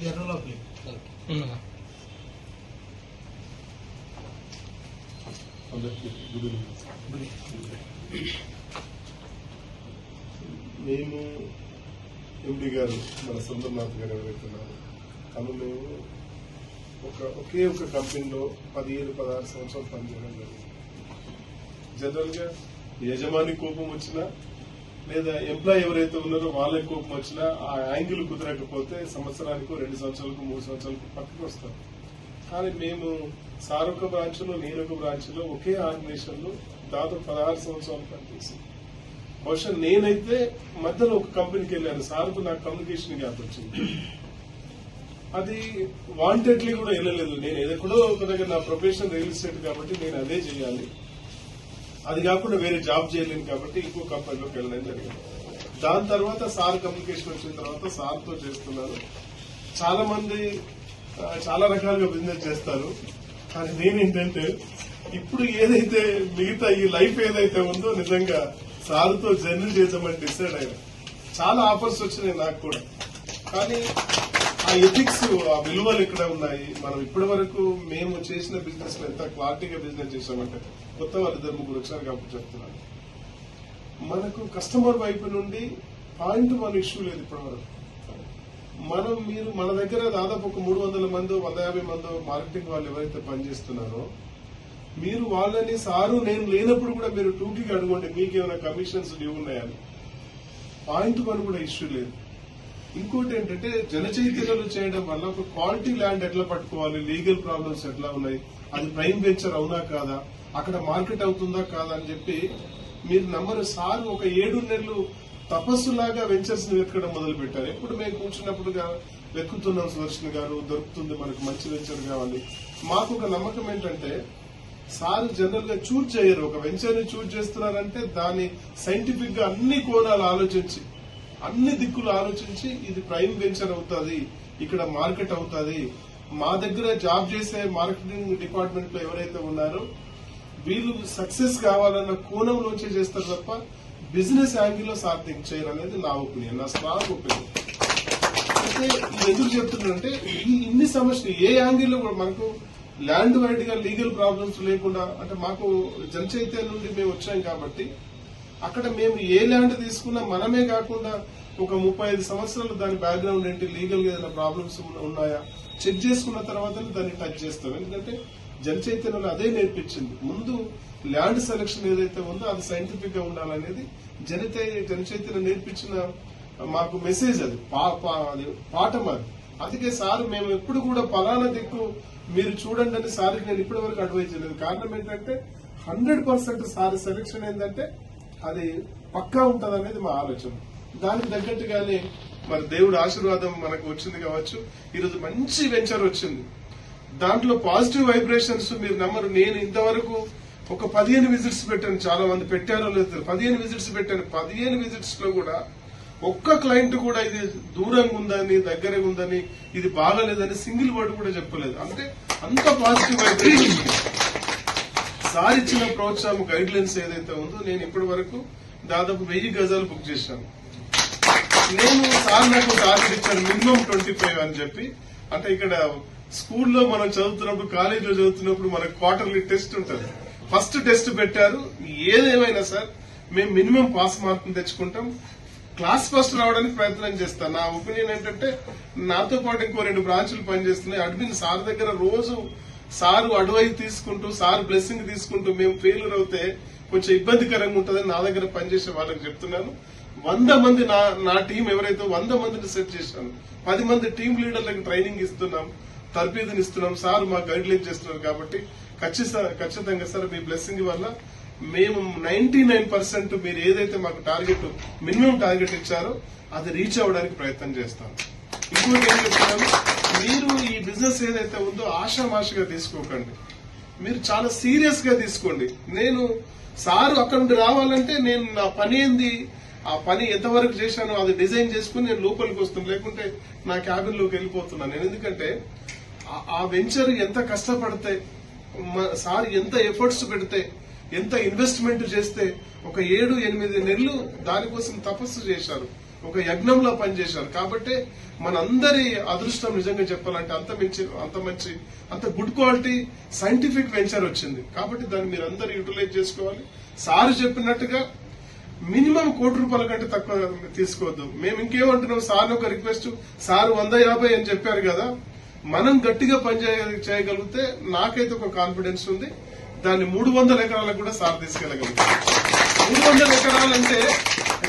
General public ఉన్నదా మేము ఎండి గారు మన సుందరనాథ్ గారు ఎవరైతే తను మేము ఒక ఒకే ఒక కంపెనీలో పదిహేను పదహారు సంవత్సరాలు పనిచేయడం జరిగింది. జనరల్గా యజమాని కోపం వచ్చినా లేదా ఎంప్లాయ్ ఎవరైతే ఉన్నారో వాళ్ళకి కోపం వచ్చినా ఆ యాంగిల్ కుదరకపోతే సంవత్సరానికి రెండు సంవత్సరాలకు మూడు సంవత్సరాలకు పక్కకు వస్తారు. కానీ మేము సార్ ఒక బ్రాంచ్లో నేను ఒక బ్రాంచ్లో ఒకే ఆర్గనైజేషన్లో దాదాపు పదహారు సంవత్సరాలు పనిచేసి బహుశా నేనైతే మధ్యలో ఒక కంపెనీకి వెళ్ళాను. సార్కు నాకు కమ్యూనికేషన్ గ్యాప్ వచ్చింది. అది వాంటెడ్లీ కూడా వెళ్ళలేదు. నేను ఎక్కడో ఒక దగ్గర నా ప్రొఫెషన్ రియల్ ఎస్టేట్ కాబట్టి నేను అదే చేయాలి. అది కాకుండా వేరే జాబ్ చేయలేను కాబట్టి ఇంకో కంపెనీలోకి వెళ్ళడం జరిగింది. దాని తర్వాత సార్ కమ్యూనికేషన్ వచ్చిన తర్వాత సార్తో చేస్తున్నాను చాలా మంది చాలా రకాలుగా బిజినెస్ చేస్తారు. కానీ నేనేంటంటే ఇప్పుడు ఏదైతే మిగతా ఈ లైఫ్ ఏదైతే ఉందో నిజంగా సార్తో జర్నీ చేద్దామని డిసైడ్ అయినా చాలా ఆఫర్స్ వచ్చినాయి నాకు కూడా. కానీ ఆ ఎథిక్స్ ఆ విలువలు ఇక్కడ ఉన్నాయి. మనం ఇప్పటి వరకు మేము చేసిన బిజినెస్లో ఎంత క్వాలిటీగా బిజినెస్ చేసామంటే కొత్త వాళ్ళు ఇద్దరు ముగ్గురు కాబట్టి చెప్తున్నాను. మనకు కస్టమర్ వైపు నుండి పాయింట్ వన్ ఇష్యూ లేదు ఇప్పటి వరకు. మనం మీరు మన దగ్గర దాదాపు ఒక మూడు వందల మంది వంద యాభై మందో మార్కెటింగ్ వాళ్ళు ఎవరైతే పనిచేస్తున్నారో మీరు వాళ్ళని సారు నేను లేనప్పుడు కూడా మీరు టూకీకి అడగండి మీకు ఏమైనా కమిషన్స్ డ్యూ ఉన్నాయని పాయింట్ వన్ కూడా ఇష్యూ లేదు. ఇంకోటి ఏంటంటే జనచైతన్యాలు చేయడం వల్ల ఒక క్వాలిటీ ల్యాండ్ ఎట్లా పట్టుకోవాలి? లీగల్ ప్రాబ్లమ్స్ ఎట్లా ఉన్నాయి? అది ప్రైమ్ వెంచర్ అవునా కాదా? అక్కడ మార్కెట్ అవుతుందా కాదా అని చెప్పి మీరు నమ్మరు. సార్ ఒక ఏడు నెలలు తపస్సులాగా వెంచర్స్ని వెతకడం మొదలు పెట్టారు ఎప్పుడు మేము కూర్చున్నప్పుడుగా వెతుకుతున్నాం సుదర్శన్ గారు దొరుకుతుంది మనకు మంచి వెంచర్ కావాలి. మాకు ఒక నమ్మకం ఏంటంటే సార్ జనరల్గా చూజ్ చేయరు. ఒక వెంచర్ని చూజ్ చేస్తున్నారంటే దాన్ని సైంటిఫిక్గా అన్ని కోణాలు ఆలోచించి అన్ని దిక్కులు ఆలోచించి ఇది ప్రైమ్ వెంచర్ అవుతుంది ఇక్కడ మార్కెట్ అవుతుంది. మా దగ్గర జాబ్ చేసే మార్కెటింగ్ డిపార్ట్మెంట్లో ఎవరైతే ఉన్నారో వీళ్ళు సక్సెస్ కావాలన్న కోణంలోంచి చేస్తారు తప్ప బిజినెస్ యాంగిల్లో సార్ చేయరు అనేది నా ఒపీనియన్ నా స్ట్రాంగ్ ఒపీనియన్. అయితే ఇది ఎందుకు చెప్తున్నానంటే ఈ ఇన్ని సమస్యలు ఏ యాంగిల్లో కూడా మనకు ల్యాండ్ వైడ్గా లీగల్ ప్రాబ్లమ్స్ లేకుండా అంటే మాకు జనచైతన్యం నుండి మేము వచ్చాం కాబట్టి అక్కడ మేము ఏ ల్యాండ్ తీసుకున్నా మనమే కాకుండా ఒక ముప్పై ఐదు సంవత్సరాలు దాని బ్యాక్గ్రౌండ్ ఏంటి లీగల్గా ఏదైనా ప్రాబ్లమ్స్ ఉన్నాయా చెక్ చేసుకున్న తర్వాత దాన్ని టచ్ చేస్తాం. ఎందుకంటే జనచైతన్యంలో అదే నేర్పించింది. ముందు ల్యాండ్ సెలక్షన్ ఏదైతే ఉందో అది సైంటిఫిక్గా ఉండాలనేది జనత జనచైతన్యం నేర్పించిన మాకు మెసేజ్ అది. పా- పా- అది పాఠం అది. అందుకే సార్ మేము ఎప్పుడు కూడా పలానా దిక్కు మీరు చూడండి అని సార్కి నేను ఇప్పటి వరకు అడ్వైజ్ చేయలేదు. కారణం ఏంటంటే హండ్రెడ్ పర్సెంట్ సార్ సెలక్షన్ ఏంటంటే అది పక్కా ఉంటది అనేది మా ఆలోచన. దానికి తగ్గట్టుగానే మరి దేవుడు ఆశీర్వాదం మనకు వచ్చింది కావచ్చు. ఈరోజు మంచి వెంచర్ వచ్చింది. దాంట్లో పాజిటివ్ వైబ్రేషన్స్ మీరు నమ్మరు. నేను ఇంతవరకు ఒక పదిహేను విజిట్స్ పెట్టాను. చాలా మంది పెట్టారో లేదు పదిహేను విజిట్స్ పెట్టాను. పదిహేను విజిట్స్లో కూడా ఒక్క క్లయింట్ కూడా ఇది దూరంగా ఉందని దగ్గరగా ఉందని ఇది బాగలేదని సింగిల్ వర్డ్ కూడా చెప్పలేదు. అంటే అంత పాజిటివ్ వైబ్రేషన్ సార్ ఇచ్చిన ప్రోత్సాహం గైడ్ లైన్స్ ఏదైతే ఉందో నేను ఇప్పటి వరకు దాదాపు వెయ్యి గజాలు బుక్ చేశాను. నేను సార్ నాకు టార్గెట్ ఇచ్చాను మినిమం ట్వంటీ ఫైవ్ అని చెప్పి. అంటే ఇక్కడ స్కూల్లో మనం చదువుతున్నప్పుడు కాలేజీలో చదువుతున్నప్పుడు మనకు క్వార్టర్లీ టెస్ట్ ఉంటుంది. ఫస్ట్ టెస్ట్ పెట్టారు. ఏదేమైనా సార్ మేము మినిమం పాస్ మార్కులు తెచ్చుకుంటాం. క్లాస్ ఫస్ట్ రావడానికి ప్రయత్నం చేస్తాను నా ఒపీనియన్ ఏంటంటే నాతో పాటు ఇంకో రెండు బ్రాంచులు పనిచేస్తున్నాయి. అడ్మిన్ సార్ దగ్గర రోజు సార్ అడ్వైజ్ తీసుకుంటూ సార్ బ్లెస్సింగ్ తీసుకుంటూ మేము ఫెయిల్యూర్ అవుతే కొంచెం ఇబ్బందికరంగా ఉంటుందని నా దగ్గర పనిచేసే వాళ్ళకి చెప్తున్నాను. వంద మంది నా నా టీం ఎవరైతే వంద మందిని సెట్ చేశాను పది మంది టీం లీడర్లకు ట్రైనింగ్ ఇస్తున్నాం తర్బీదుని ఇస్తున్నాం సార్ మాకు గైడ్ లైన్ చేస్తున్నారు కాబట్టి ఖచ్చితంగా సార్ మీ బ్లెస్సింగ్ వల్ల మేము నైన్టీ నైన్ పర్సెంట్ మీరు ఏదైతే మాకు టార్గెట్ మినిమం టార్గెట్ ఇచ్చారో అది రీచ్ అవ్వడానికి ప్రయత్నం చేస్తాం. ఇంకోటి ఏం చెప్తున్నాను? మీరు ఈ బిజినెస్ ఏదైతే ఉందో ఆషామాషిగా తీసుకోకండి. మీరు చాలా సీరియస్గా తీసుకోండి. నేను సారు అక్కడ నుండి రావాలంటే నేను నా పని ఏంది? ఆ పని ఎంతవరకు చేశానో అది డిజైన్ చేసుకుని నేను లోపలికి వస్తున్నాను లేకుంటే నా క్యాబిన్లోకి వెళ్ళిపోతున్నాను నేను ఎందుకంటే ఆ- వెంచర్ ఎంత కష్టపడితే సార్ ఎంత ఎఫర్ట్స్ పెడితే ఎంత ఇన్వెస్ట్మెంట్ చేస్తే ఒక ఏడు ఎనిమిది నెలలు దానికోసం తపస్సు చేశారు. ఒక యజ్ఞంలో పనిచేశారు. కాబట్టి మనందరి అదృష్టం నిజంగా చెప్పాలంటే అంత మంచి అంత మంచి అంత గుడ్ క్వాలిటీ సైంటిఫిక్ వెంచర్ వచ్చింది. కాబట్టి దాన్ని మీరు అందరు యూటిలైజ్ చేసుకోవాలి. సార్ చెప్పినట్టుగా మినిమం కోటి రూపాయల కంటే తక్కువ తీసుకోవద్దు. మేము ఇంకేమంటున్నాం? సార్ ఒక రిక్వెస్ట్ సార్ వంద యాభై అని చెప్పారు కదా మనం గట్టిగా పని చేయ- చేయగలిగితే నాకైతే ఒక కాన్ఫిడెన్స్ ఉంది. దాన్ని మూడు వందల ఎకరాలకు కూడా సార్ తీసుకెళ్ళగలుగుతాం మూడు వందల ఎకరాలంటే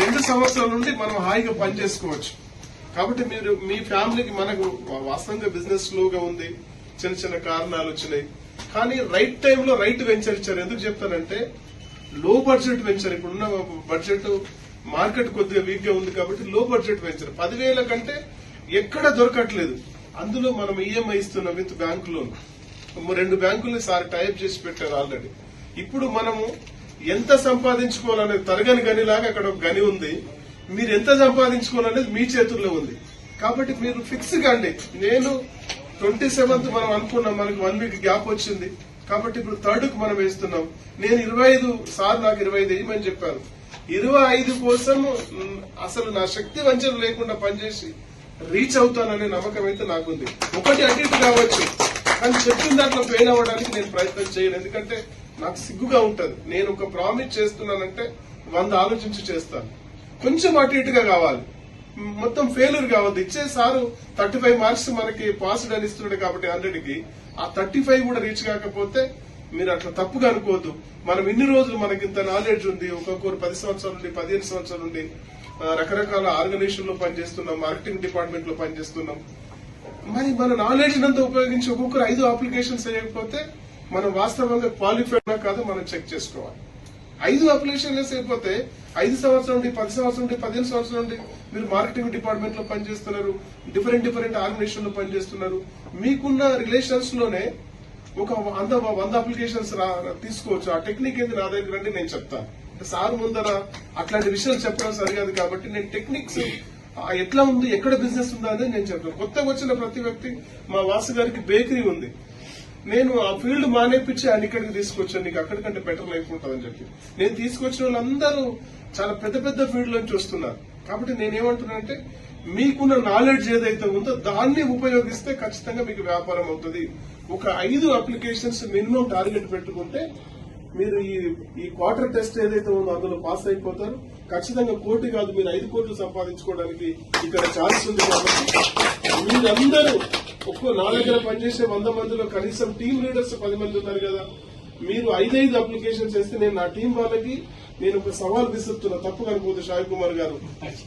రెండు సంవత్సరాల నుండి మనం హాయిగా పని చేసుకోవచ్చు. కాబట్టి మీరు మీ ఫ్యామిలీకి మనకు వాస్తవంగా బిజినెస్ స్లోగా ఉంది. చిన్న చిన్న కారణాలు వచ్చినాయి. కానీ రైట్ టైంలో రైట్ వెంచర్ ఇచ్చారు. ఎందుకు చెప్తానంటే లో బడ్జెట్ వెంచర్ ఇప్పుడున్న బడ్జెట్ మార్కెట్ కొద్దిగా వీక్గా ఉంది కాబట్టి లో బడ్జెట్ వెంచర్ పదివేల కంటే ఎక్కడ దొరకట్లేదు. అందులో మనం ఈఎంఐ ఇస్తున్నాం విత్ బ్యాంకు లోన్ రెండు బ్యాంకుల్ని సార్ టైప్ చేసి పెట్టారు ఆల్రెడీ ఇప్పుడు మనము ఎంత సంపాదించుకోవాలనేది తరగని గనిలాగా అక్కడ ఒక గని ఉంది. మీరు ఎంత సంపాదించుకోవాలనేది మీ చేతుల్లో ఉంది. కాబట్టి మీరు ఫిక్స్ కండి నేను ట్వంటీ సెవెంత్ మనం అనుకున్నాం మనకి వన్ వీక్ గ్యాప్ వచ్చింది. కాబట్టి ఇప్పుడు థర్డ్కు మనం వేస్తున్నాం. నేను ఇరవై ఐదు సార్ నాకు ఇరవై ఐదు వేయమని చెప్పారు. ఇరవై ఐదు కోసం అసలు నా శక్తి వంచన లేకుండా పనిచేసి రీచ్ అవుతాననే నమ్మకం అయితే నాకుంది. ఒకటి అటు కావచ్చు. కానీ చెప్పిన దాంట్లో ఫెయిల్ అవ్వడానికి నేను ప్రయత్నం చేయను. ఎందుకంటే నాకు సిగ్గుగా ఉంటది. నేను ఒక ప్రామిస్ చేస్తున్నానంటే వంద ఆలోచించి చేస్తాను. కొంచెం అటు ఇటుగా కావాలి. మొత్తం ఫెయిల్యూర్ కావద్దు ఇచ్చే సారు థర్టీ ఫైవ్ మార్క్స్ మనకి పాస్డ్ అని ఇస్తున్నాడు కాబట్టి హండ్రెడ్కి. ఆ థర్టీ ఫైవ్ కూడా రీచ్ కాకపోతే మీరు అట్లా తప్పుగా అనుకోవద్దు. మనం ఇన్ని రోజులు మనకి ఇంత నాలెడ్జ్ ఉంది. ఒక్కొక్కరు పది సంవత్సరాల నుండి పదిహేను సంవత్సరాల నుండి రకరకాల ఆర్గనైజేషన్లో పనిచేస్తున్నాం మార్కెటింగ్ డిపార్ట్మెంట్లో పనిచేస్తున్నాం. మరి మన నాలెడ్జ్ అంతా ఉపయోగించి ఒక్కొక్కరు ఐదు అప్లికేషన్స్ చేయకపోతే మనం వాస్తవంగా క్వాలిఫైడ్ కాదు మనం చెక్ చేసుకోవాలి. ఐదు అప్లికేషన్లు అయిపోతే ఐదు సంవత్సరం నుండి పది సంవత్సరం నుండి పదిహేను సంవత్సరం నుండి మీరు మార్కెటింగ్ డిపార్ట్మెంట్లో పనిచేస్తున్నారు డిఫరెంట్ డిఫరెంట్ ఆర్గనైజేషన్లో పనిచేస్తున్నారు. మీకున్న రిలేషన్స్లోనే ఒక వంద వంద అప్లికేషన్స్ తీసుకోవచ్చు. ఆ టెక్నిక్ ఏంది నా దగ్గర రండి నేను చెప్తాను. సార్ ముందర అట్లాంటి విషయాలు చెప్పడం సరికాదు కాబట్టి నేను టెక్నిక్స్ ఎట్లా ఉంది ఎక్కడ బిజినెస్ ఉందా అనేది నేను చెప్తాను. కొత్తగా వచ్చిన ప్రతి వ్యక్తి మా వాసు గారికి బేకరీ ఉంది. నేను ఆ ఫీల్డ్ మానేపించి ఆయన ఇక్కడికి తీసుకొచ్చాను. నీకు అక్కడికంటే బెటర్ లైఫ్ ఉంటుందని చెప్పి. నేను తీసుకొచ్చిన వాళ్ళందరూ చాలా పెద్ద పెద్ద ఫీల్డ్ నుంచి వస్తున్నారు. కాబట్టి నేనేమంటున్నానంటే మీకున్న నాలెడ్జ్ ఏదైతే ఉందో దాన్ని ఉపయోగిస్తే ఖచ్చితంగా మీకు వ్యాపారం అవుతుంది. ఒక ఐదు అప్లికేషన్స్ మినిమం టార్గెట్ పెట్టుకుంటే మీరు ఈ ఈ క్వార్టర్ టెస్ట్ ఏదైతే ఉందో అందులో పాస్ అయిపోతారు. ఖచ్చితంగా కోటి కాదు మీరు ఐదు కోట్లు సంపాదించుకోవడానికి ఇక్కడ ఛాన్స్ ఉంది కాబట్టి మీరందరూ ఒక్కో నా దగ్గర పనిచేసే వంద మందిలో కనీసం టీమ్ లీడర్స్ పది మంది ఉన్నారు కదా. మీరు ఐదైదు అప్లికేషన్స్ చేస్తే నేను నా టీం వాళ్ళకి నేను ఒక సవాల్ విసురుతున్నా. తప్పు కనుకోదు షాయి కుమార్ గారు.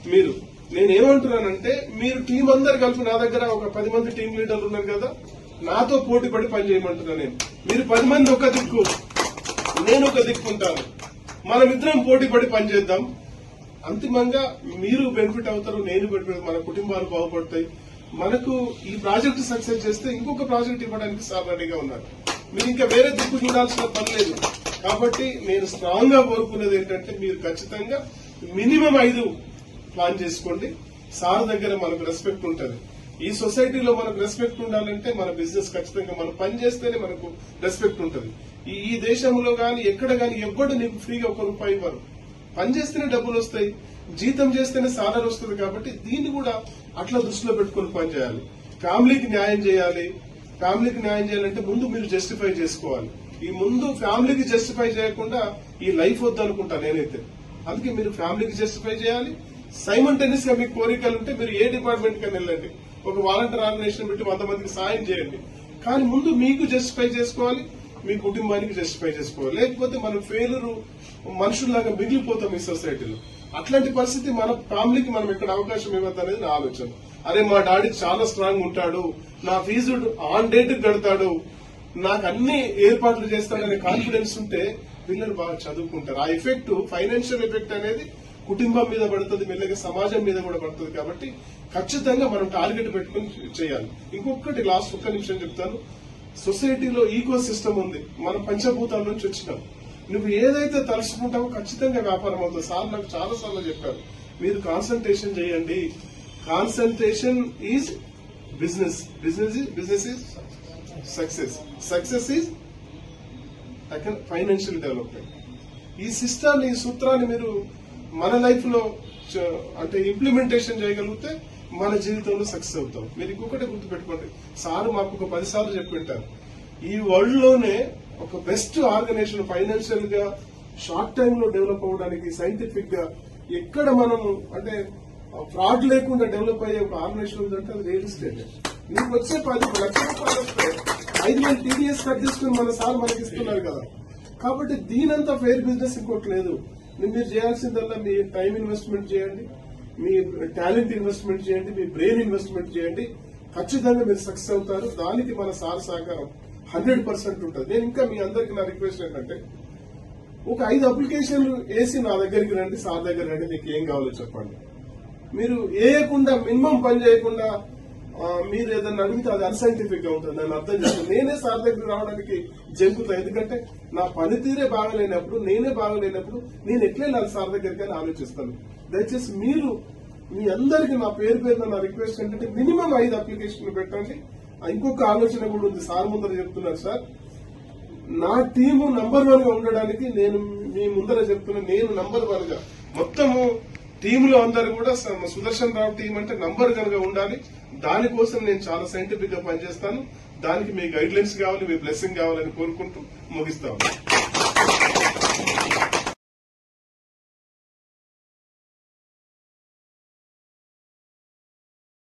మీరు. నేను ఏమంటున్నానంటే మీరు టీం అందరు కలిపి నా దగ్గర ఒక పది మంది టీం లీడర్లు ఉన్నారు కదా. నాతో పోటీ పడి పని చేయమంటున్నా నేను. మీరు పది మంది ఒక దిక్కు. నేను ఒక దిక్కుంటాను మనమిద్దరం పోటీ పడి పనిచేద్దాం అంతిమంగా మీరు బెనిఫిట్ అవుతారు నేను బెనిఫిట్ మన కుటుంబాలు బాగుపడతాయి. మనకు ఈ ప్రాజెక్ట్ సక్సెస్ చేస్తే ఇంకొక ప్రాజెక్ట్ ఇవ్వడానికి సార్ రెడీగా ఉన్నారు. మీరు ఇంకా వేరే దిక్కు చూడాల్సిన పని లేదు. కాబట్టి నేను స్ట్రాంగ్గా కోరుకునేది ఏంటంటే మీరు ఖచ్చితంగా మినిమం ఐదు ప్లాన్ చేసుకోండి. సార్ దగ్గర మనకు రెస్పెక్ట్ ఉంటుంది. ఈ సొసైటీలో మనకు రెస్పెక్ట్ ఉండాలంటే మన బిజినెస్ ఖచ్చితంగా మనం పని చేస్తేనే మనకు రెస్పెక్ట్ ఉంటుంది. ఈ ఈ దేశంలో గాని ఎక్కడ గాని ఎవ్వడు నీకు ఫ్రీగా ఒక రూపాయి ఇవ్వరు. పని చేస్తేనే డబ్బులు వస్తాయి. జీతం చేస్తేనే సాలరీ వస్తుంది కాబట్టి దీన్ని కూడా అట్లా దృష్టిలో పెట్టుకొని పని చేయాలి. ఫ్యామిలీకి న్యాయం చేయాలి. ఫ్యామిలీకి న్యాయం చేయాలంటే ముందు మీరు జస్టిఫై చేసుకోవాలి. ఈ ముందు ఫ్యామిలీకి జస్టిఫై చేయకుండా ఈ లైఫ్ వద్దనుకుంటా నేనైతే. అందుకే మీరు ఫ్యామిలీకి జస్టిఫై చేయాలి. సైమంటేనియస్గా మీకు కోరికలు ఉంటే మీరు ఏ డిపార్ట్మెంట్ కైనా వెళ్ళండి. ఒక వాలంటీర్ ఆర్గనైజేషన్ పెట్టి వంద మందికి సాయం చేయండి. కానీ ముందు మీకు జస్టిఫై చేసుకోవాలి. మీ కుటుంబానికి జస్టిఫై చేసుకోవాలి. లేకపోతే మనం ఫెయిలర్ మనుషుల్లాగా మిగిలిపోతాం ఈ సొసైటీలో అట్లాంటి పరిస్థితి మన ఫ్యామిలీకి మనం ఇక్కడ అవకాశం ఇవ్వద్దు అనేది నా ఆలోచన. అరే మా డాడీ చాలా స్ట్రాంగ్ ఉంటాడు. నా ఫీజు ఆన్ డేట్ కడతాడు. నాకు అన్ని ఏర్పాట్లు చేస్తాడనే కాన్ఫిడెన్స్ ఉంటే పిల్లలు బాగా చదువుకుంటారు. ఆ ఎఫెక్ట్ ఫైనాన్షియల్ ఎఫెక్ట్ అనేది కుటుంబం మీద పడుతుంది మెల్లగా సమాజం మీద కూడా పడుతుంది కాబట్టి ఖచ్చితంగా మనం టార్గెట్ పెట్టుకుని చేయాలి. ఇంకొకటి లాస్ట్ ఒక్క నిమిషం చెప్తాను. సొసైటీలో ఈకో సిస్టమ్ ఉంది. మనం పంచభూతాల నుంచి వచ్చినాం. నువ్వు ఏదైతే తలుచుకుంటావో ఖచ్చితంగా వ్యాపారం అవుతుంది. సార్ నాకు చాలా సార్లు చెప్పారు మీరు కాన్సన్ట్రేషన్ చేయండి. Concentration is business business business is success success is financial development ఈ సిస్టాన్ని ఈ సూత్రాన్ని మీరు మన లైఫ్లో చ- అంటే ఇంప్లిమెంటేషన్ చేయగలిగితే మన జీవితంలో సక్సెస్ అవుతాం. మీరు ఇంకొకటి గుర్తుపెట్టుకోండి. సార్ మాకు ఒక పది సార్లు చెప్పింటారు ఈ వరల్డ్లోనే ఒక బెస్ట్ ఆర్గనైజేషన్ ఫైనాన్షియల్గా షార్ట్ టైమ్లో డెవలప్ అవ్వడానికి సైంటిఫిక్గా ఎక్కడ మనం అంటే ఫ్రాడ్ లేకుండా డెవలప్ అయ్యే ఒక ఆర్గనైజేషన్ ఉందంటే అది రియల్ ఎస్టేట్. నీకు వచ్చే పది లక్షల రూపాయలు వస్తే ఐదు వేలు టీడీఎస్ కట్ చేసుకుని మన సార్ మనకి ఇస్తున్నారు కదా. కాబట్టి దీనంతా ఫెయిర్ బిజినెస్ ఇంకోటి లేదు. మీరు చేయాల్సిందల్లా మీ టైం ఇన్వెస్ట్మెంట్ చేయండి మీ టాలెంట్ ఇన్వెస్ట్మెంట్ చేయండి మీ బ్రెయిన్ ఇన్వెస్ట్మెంట్ చేయండి. ఖచ్చితంగా మీరు సక్సెస్ అవుతారు. దానికి మన సార్ సహకారం. హండ్రెడ్ పర్సెంట్ ఉంటుంది. నేను ఇంకా మీ అందరికి నా రిక్వెస్ట్ ఏంటంటే ఒక ఐదు అప్లికేషన్లు వేసి నా దగ్గరికి రండి సార్ దగ్గర రండి మీకు ఏం కావాలో చెప్పండి. మీరు వేయకుండా మినిమం పని చేయకుండా మీరు ఏదన్నా అడిగితే అది అన్సైంటిఫిక్గా ఉంటుంది నేను అర్థం చేస్తాను నేనే సార్ దగ్గర రావడానికి జంకుతా. ఎందుకంటే నా పనితీరే బాగలేనప్పుడు నేనే బాగలేనప్పుడు నేను ఎట్లా సార్ దగ్గరికి అని ఆలోచిస్తాను. దయచేసి మీరు మీ అందరికి నా పేరు పేరున నా రిక్వెస్ట్ ఏంటంటే మినిమం ఐదు అప్లికేషన్లు పెట్టండి. ఇంకొక ఆలోచన కూడా ఉంది. సార్ ముందర చెప్తున్నారు సార్. నా టీము నంబర్ వన్గా ఉండడానికి నేను మీ ముందర చెప్తున్నా నేను నంబర్ వన్గా. మొత్తము టీంలో అందరు కూడా సుదర్శన్ రావు టీం అంటే నంబర్ కనుక ఉండాలి. దానికోసం నేను చాలా సైంటిఫిక్గా పనిచేస్తాను. దానికి మీ గైడ్ లైన్స్ కావాలి మీ బ్లెస్సింగ్ కావాలని కోరుకుంటూ ముగిస్తాను